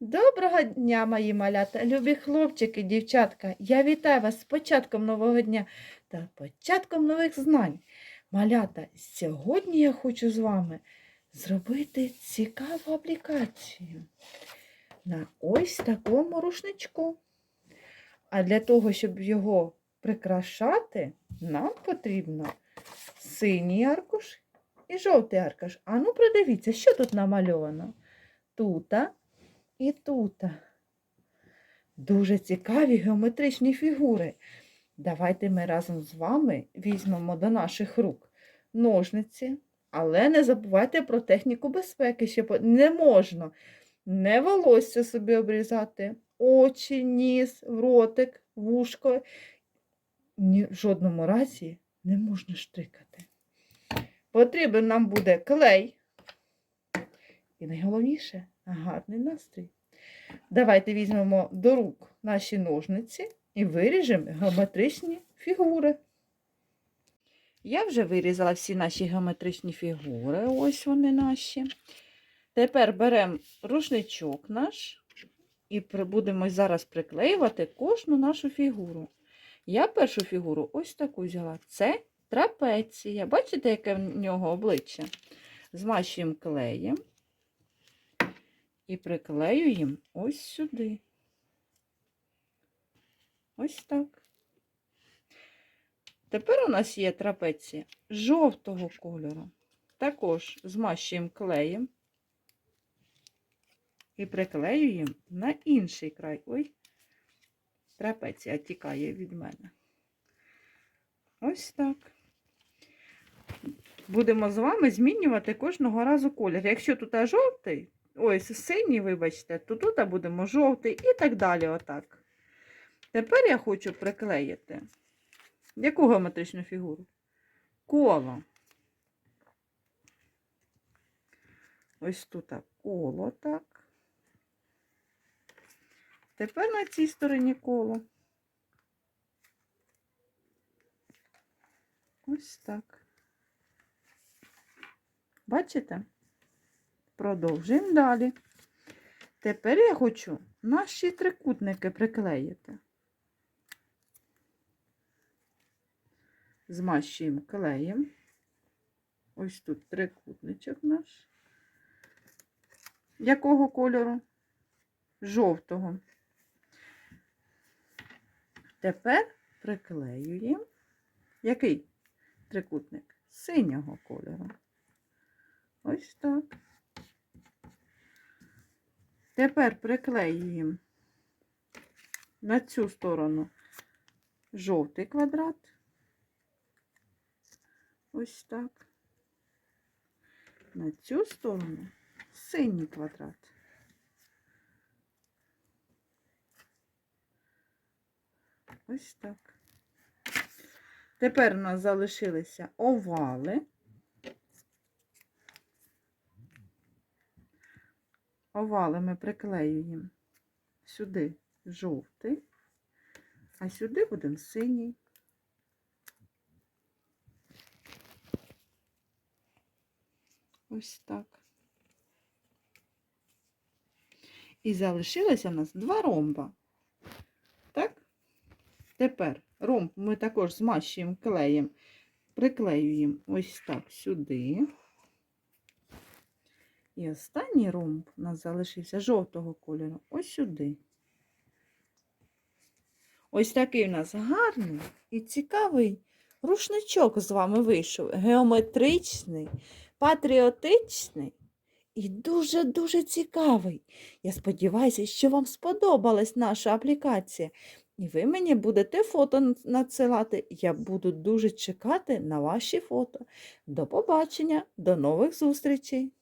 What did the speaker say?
Доброго дня, мої малята, любі хлопчики, дівчатка. Я вітаю вас з початком нового дня та початком нових знань. Малята, сьогодні я хочу з вами зробити цікаву аплікацію на ось такому рушничку. А для того, щоб його прикрашати, нам потрібно синій аркуш і жовтий аркуш. А ну, придивіться, що тут намальовано? Тута і тута. Дуже цікаві геометричні фігури. Давайте ми разом з вами візьмемо до наших рук ножниці, але не забувайте про техніку безпеки, що не можна не волосся собі обрізати, очі, ніс, ротик, вушко. Ні, в жодному разі не можна штрикати. Потрібен нам буде клей. І найголовніше гарний настрій. Давайте візьмемо до рук наші ножниці і виріжемо геометричні фігури. Я вже вирізала всі наші геометричні фігури. Ось вони наші. Тепер беремо рушничок наш і будемо зараз приклеювати кожну нашу фігуру. Я першу фігуру ось таку взяла. Це трапеція. Бачите, яке в нього обличчя? Змащуємо клеєм і приклеюємо ось сюди. Ось так. Тепер у нас є трапеція жовтого кольору. Також змащуємо клеєм і приклеюємо на інший край. Ой, трапеція тікає від мене. Ось так. Будемо з вами змінювати кожного разу колір. Якщо тут жовтий, ой, синій, вибачте, то тут будемо жовтий і так далі. Отак. Тепер я хочу приклеїти. Яку геометричну фігуру? Коло. Ось тут коло, так. Тепер на цій стороні коло. Ось так. Бачите? Продовжуємо далі. Тепер я хочу наші трикутники приклеїти. Змащуємо клеєм. Ось тут трикутничок наш. Якого кольору? Жовтого. Тепер приклеюємо. Який трикутник? Синього кольору. Ось так. Тепер приклеюємо на цю сторону жовтий квадрат. Ось так. На цю сторону синій квадрат. Ось так. Тепер у нас залишилися овали. Овали ми приклеюємо сюди жовтий, а сюди будемо синій. Ось так. І залишилося у нас два ромба. Так? Тепер ромб ми також змащуємо клеєм, приклеюємо ось так сюди. І останній ромб у нас залишився жовтого кольору ось сюди. Ось такий у нас гарний і цікавий рушничок з вами вийшов. Геометричний, патріотичний і дуже-дуже цікавий. Я сподіваюся, що вам сподобалась наша аплікація. І ви мені будете фото надсилати. Я буду дуже чекати на ваші фото. До побачення, до нових зустрічей!